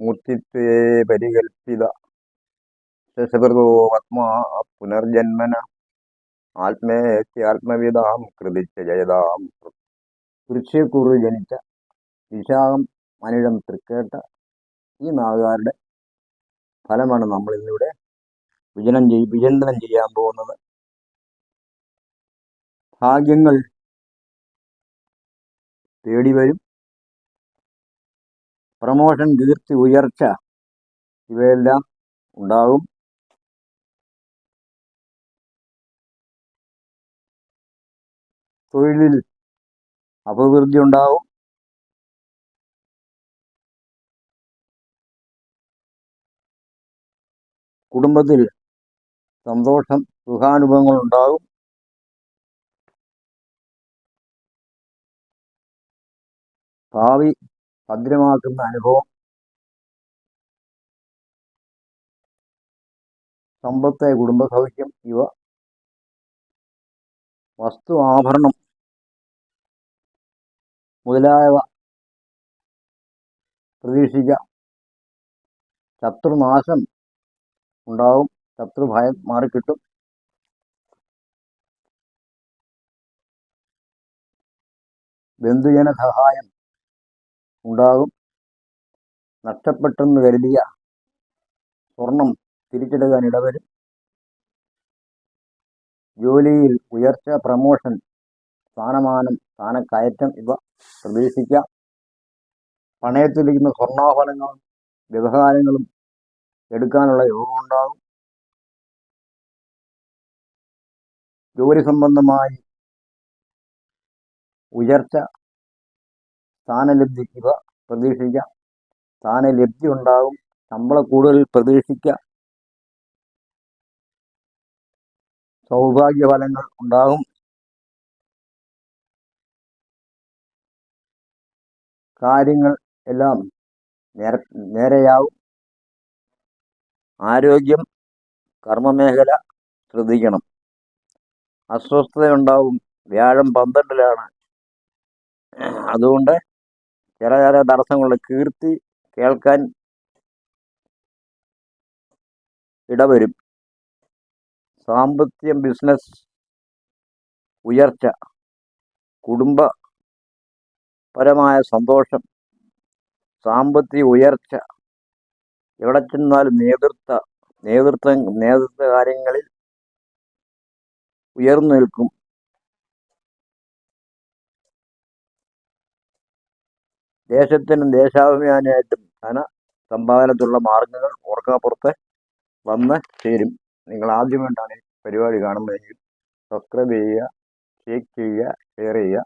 മൂർത്തിത്വേ പരികൽപ്പിത ശശകൃതോ ആത്മാ പുനർജന്മന ആത്മേത്യാത്മവിതാം കൃതിച്ച ജയതാം തൃശ്ശൂർ ജനിച്ച വിശാഖം മനിഴം തൃക്കേട്ട ഈ നാളുകാരുടെ ഫലമാണ് നമ്മൾ ഇന്നിവിടെ വിജനം ചെയ് വിചിന്തനം ചെയ്യാൻ പോകുന്നത്. ഭാഗ്യങ്ങൾ തേടി വരും. പ്രമോഷൻ കീർത്തി ഉയർച്ച ഇവയെല്ലാം ഉണ്ടാകും. തൊഴിലിൽ അഭിവൃദ്ധി ഉണ്ടാവും കുടുംബത്തിൽ സന്തോഷം സുഖാനുഭവങ്ങൾ ഉണ്ടാകും. ഭാവി ഭദ്രമാക്കുന്ന അനുഭവം. സമ്പത്ത് കുടുംബ സൗഖ്യം ഇവ. വസ്തു ആഭരണം മുതലായവ പ്രതീക്ഷിക്കാം ശത്രുനാശം ഉണ്ടാവും. ശത്രുഭയം മാറിക്കിട്ടും. ബന്ധുജന സഹായം ഉണ്ടാകും. നഷ്ടപ്പെട്ടെന്ന് കരുതിയ സ്വർണം തിരിച്ചെടുക്കാൻ ഇടവരും. ജോലിയിൽ ഉയർച്ച പ്രമോഷൻ സ്ഥാനമാനം സ്ഥാനക്കയറ്റം ഇവ പ്രതീക്ഷിക്കാം. പണയത്തിലിരിക്കുന്ന സ്വർണാഭരണങ്ങളും വ്യവഹാരങ്ങളും എടുക്കാനുള്ള യോഗം ഉണ്ടാകും. ജോലി സംബന്ധമായി ഉയർച്ച സ്ഥാനലബ്ധി ഇവ പ്രതീക്ഷിക്കാം. സ്ഥാനലബ്ധി ഉണ്ടാകും ശമ്പള കൂടുതൽ പ്രതീക്ഷിക്കാം. സൗഭാഗ്യഫലങ്ങൾ ഉണ്ടാകും കാര്യങ്ങൾ എല്ലാം നേര നേരെയാവും. ആരോഗ്യം കർമ്മമേഖല ശ്രദ്ധിക്കണം. അസ്വസ്ഥതയുണ്ടാവും. വ്യാഴം പന്ത്രണ്ടിലാണ്. അതുകൊണ്ട് ചില ചില തടസ്സങ്ങളുടെ കീർത്തി കേൾക്കാൻ ഇടവരും. സാമ്പത്തികം ബിസിനസ് ഉയർച്ച കുടുംബ പരമായ സന്തോഷം സാമ്പത്തിക ഉയർച്ച എവിടെ ചെന്നാലും നേതൃത്വ നേതൃത്വം നേതൃത്വ കാര്യങ്ങളിൽ ഉയർന്നു നിൽക്കും. ദേശത്തിനും ദേശാഭിമാനിയായിട്ടും ധന സമ്പാദനത്തിലുള്ള മാർഗങ്ങൾ ഓർക്കാപ്പുറത്ത് വന്ന് ചേരും. നിങ്ങൾ ആദ്യമായിട്ടാണ് ഈ പരിപാടി കാണുന്നതെങ്കിൽ സബ്സ്ക്രൈബ് ചെയ്യുക ലൈക്ക് ചെയ്യുക ഷെയർ ചെയ്യുക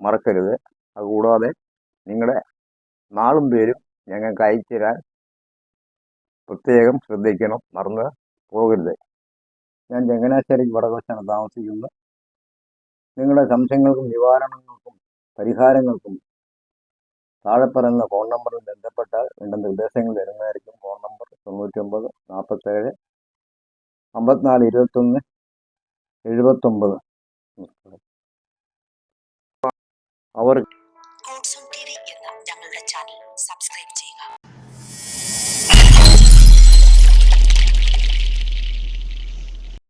മറക്കരുത്. അതുകൂടാതെ നിങ്ങളുടെ നാളും പേരും ഞങ്ങൾക്ക് അയച്ചു തരാൻ പ്രത്യേകം ശ്രദ്ധിക്കണം. മറന്ന് പോകരുത്. ഞാൻ ചങ്ങനാശ്ശേരി വടകോശാണ് താമസിക്കുന്നത്. നിങ്ങളുടെ സംശയങ്ങൾക്കും നിവാരണങ്ങൾക്കും പരിഹാരങ്ങൾക്കും താഴെ പറയുന്ന ഫോൺ നമ്പറിൽ ബന്ധപ്പെട്ടാൽ വേണ്ട നിർദ്ദേശങ്ങൾ തരുന്നതായിരിക്കും ഫോൺ നമ്പർ തൊണ്ണൂറ്റൊമ്പത് നാൽപ്പത്തേഴ് അമ്പത്തിനാല് ഇരുപത്തൊന്ന് എഴുപത്തൊമ്പത്. അവർ സബ്സ്ക്രൈബ് ടി